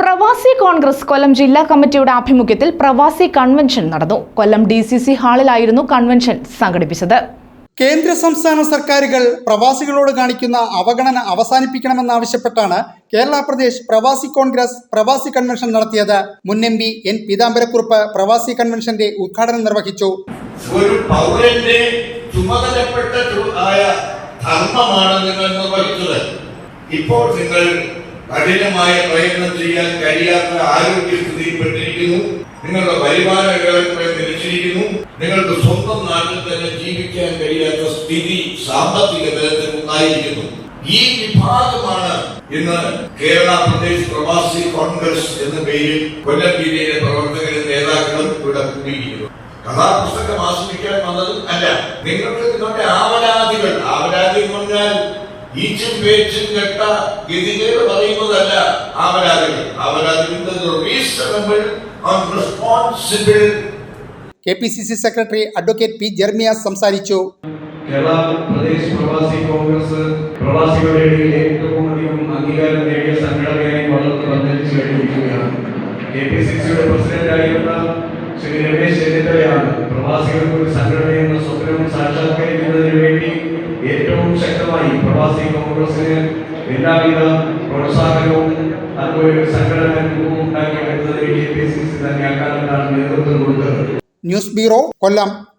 പ്രവാസി കോൺഗ്രസ് കൊല്ലം ജില്ലാ കമ്മിറ്റിയുടെ ആഭിമുഖ്യത്തിൽ പ്രവാസി കൺവെൻഷൻ നടന്നു. കൊല്ലം ഡി സി സി ഹാളിലായിരുന്നു കൺവെൻഷൻ സംഘടിപ്പിച്ചത്. കേന്ദ്ര സംസ്ഥാന സർക്കാരുകൾ പ്രവാസികളോട് കാണിക്കുന്ന അവഗണന അവസാനിപ്പിക്കണമെന്നാവശ്യപ്പെട്ടാണ് കേരള പ്രദേശ് പ്രവാസി കോൺഗ്രസ് പ്രവാസി കൺവെൻഷൻ നടത്തിയത്. മുൻ എം പി എൻ പീതാംബരക്കുറുപ്പ് പ്രവാസി കൺവെൻഷന്റെ ഉദ്ഘാടനം നിർവഹിച്ചു. ഒരു പൗരന്റെ ചുമതലപ്പെട്ട ആയ ധർമ്മമാണ് നിങ്ങൾ നിർവഹിച്ചത്. ഇപ്പോൾ നിങ്ങൾ കഠിനമായ പ്രയത്നം ചെയ്യാൻ കഴിയാത്ത ആരോഗ്യസ്ഥിതിയിൽപ്പെട്ടിരിക്കുന്നു നിങ്ങളുടെ വരുമാന വ്യവസ്ഥ നിലച്ചിരിക്കുന്നു നിങ്ങൾക്ക് സ്വന്തം നാട്ടിൽ തന്നെ ജീവിക്കാൻ കഴിയാത്ത സ്ഥിതി സാമ്പത്തിക തലത്തിൽ ഉണ്ടായിരിക്കുന്നു. ഈ വിഭാഗമാണ് ഇന്ന് കേരള പ്രദേശ് പ്രവാസി കോൺഗ്രസ് എന്ന പേരിൽ കൊല്ലം ജില്ലയിലെ പ്രവർത്തകരും നേതാക്കളും ഇവിടെ കൂടിയിരിക്കുന്നു കഥാപുസ്തകം ആസ്വദിക്കാൻ വന്നതും അല്ല. നിങ്ങൾക്ക് നിങ്ങളുടെ ആവരാധികൾ ആവലാതി എന്ന് പറഞ്ഞാൽ ഈച്ചും പേച്ചും കെട്ട ഗതികേട് പറയുന്നതല്ല ആവലാതികൾ. അവരതിന്റെ reasonable responsible K P C C secretary advocate P Jermias സംസാരിച്ചു. കേരള പ്രദേശ് പ്രവാസി കോൺഗ്രസ് പ്രവാസികളുടെ ഇടയിൽ ഏറ്റവും അധികം അംഗീകാരം നേടിയ സംഘടനയായി വളർന്നു വന്നിരിച്ചു കഴിഞ്ഞിരിക്കുകയാണ് കെ പി സി സിയുടെ പ്രസിഡന്റായിരുന്ന ശ്രീ രമേശ് ചെന്നിത്തലയാണ് പ്രവാസികൾക്ക് ഒരു സംഘടന ഏറ്റവും ശക്തമായി പ്രവാസി കോൺഗ്രസിന് എല്ലാവിധ പ്രോത്സാഹനവും അതുപോലെ ഒരു സംഘടന രൂപം ഉണ്ടാക്കിയെടുത്തതിന് കെ പി സി സി തന്നെ അക്കാലത്താണ് നേതൃത്വം കൊടുത്തത്. News bureau Kollam.